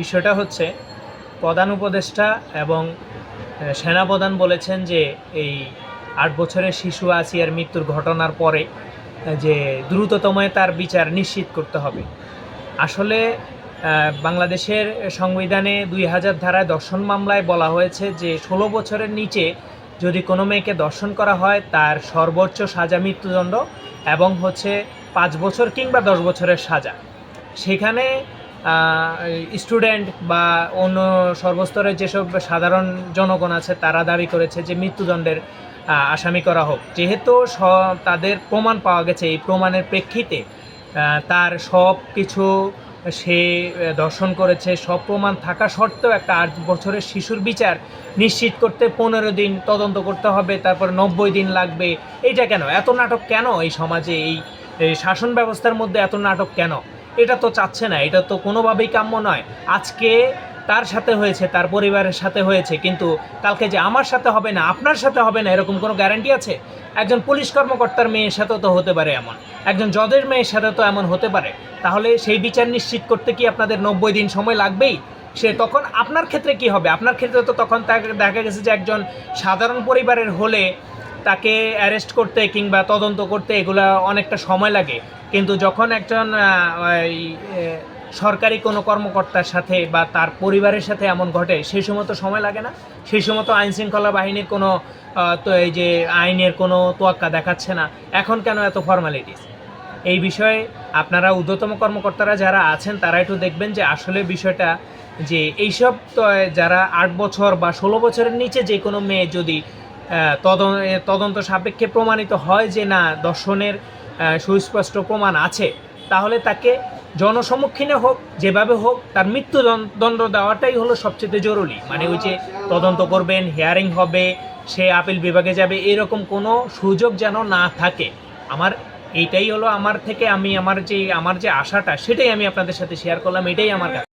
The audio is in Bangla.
বিষয়টা হচ্ছে প্রধান উপদেষ্টা এবং সেনাপ্রধান বলেছেন যে এই আট বছরের শিশু আসিয়ার মৃত্যুর ঘটনার পরে যে দ্রুততমে তার বিচার নিশ্চিত করতে হবে। আসলে বাংলাদেশের সংবিধানে দুই হাজার ধারায় দর্শন মামলায় বলা হয়েছে যে ষোলো বছরের নিচে যদি কোনো মেয়েকে দর্শন করা হয়, তার সর্বোচ্চ সাজা মৃত্যুদণ্ড এবং হচ্ছে পাঁচ বছর কিংবা দশ বছরের সাজা। সেখানে স্টুডেন্ট বা অন্য সর্বস্তরের যেসব সাধারণ জনগণ আছে, তারা দাবি করেছে যে মৃত্যুদণ্ডের আসামি করা হোক। যেহেতু তাদের প্রমাণ পাওয়া গেছে, এই প্রমাণের প্রেক্ষিতে তার সব কিছু সে দর্শন করেছে। সব প্রমাণ থাকা সত্ত্বেও একটা আট বছরের শিশুর বিচার নিশ্চিত করতে পনেরো দিন তদন্ত করতে হবে, তারপর নব্বই দিন লাগবে। এইটা কেন? এত নাটক কেন এই সমাজে? এই শাসন ব্যবস্থার মধ্যে এত নাটক কেন? এটা তো চাচ্ছে না, এটা তো কোনোভাবেই কাম্য নয়। আজকে তার সাথে হয়েছে, তার পরিবারের সাথে হয়েছে, কিন্তু কালকে যে আমার সাথে হবে না, আপনার সাথে হবে না, এরকম কোনো গ্যারান্টি আছে? একজন পুলিশ কর্মকর্তার মেয়ের সাথেও তো হতে পারে এমন। একজন জজের মেয়ের সাথে তো এমন হতে পারে। তাহলে সেই বিচার নিশ্চিত করতে কি আপনাদের নব্বই দিন সময় লাগবেই? সে তখন আপনার ক্ষেত্রে কি হবে? আপনার ক্ষেত্রে তো তখন দেখা গেছে যে একজন সাধারণ পরিবারের হলে তাকে অ্যারেস্ট করতে কিংবা তদন্ত করতে এগুলা অনেকটা সময় লাগে। কিন্তু যখন একজন সরকারি কোনো কর্মকর্তার সাথে বা তার পরিবারের সাথে এমন ঘটে সেই সময় তো সময় লাগে না। সেই সময় তো আইন শৃঙ্খলা বাহিনীর কোনো তো এই যে আইনের কোনো তোয়াক্কা দেখাচ্ছে না। এখন কেন এত ফর্মালিটিস এই বিষয়ে আপনারা ঊর্ধ্বতম কর্মকর্তারা যারা আছেন তারা একটু দেখবেন যে আসলে বিষয়টা যে এইসব তো, যারা আট বছর বা ষোলো বছরের নিচে যে কোনো মেয়ে যদি তদন্ত সাপেক্ষে প্রমাণিত হয় যে না, দর্শনের সুস্পষ্ট প্রমাণ আছে। তাহলে তাকে জনসম্মুখীনে হোক, যেভাবে হোক, তার মৃত্যু দণ্ড দেওয়াটাই হলো সবচেয়ে জরুরি। মানে ওই যে তদন্ত করবেন হিয়ারিং হবে, সে আপিল বিভাগে যাবে, এরকম কোনো সুযোগ যেন না থাকে। আমার এইটাই হলো আমার থেকে আমি, আমার যে আমার যে আশাটা, সেটাই আমি আপনাদের সাথে শেয়ার করলাম, এটাই আমার কাছে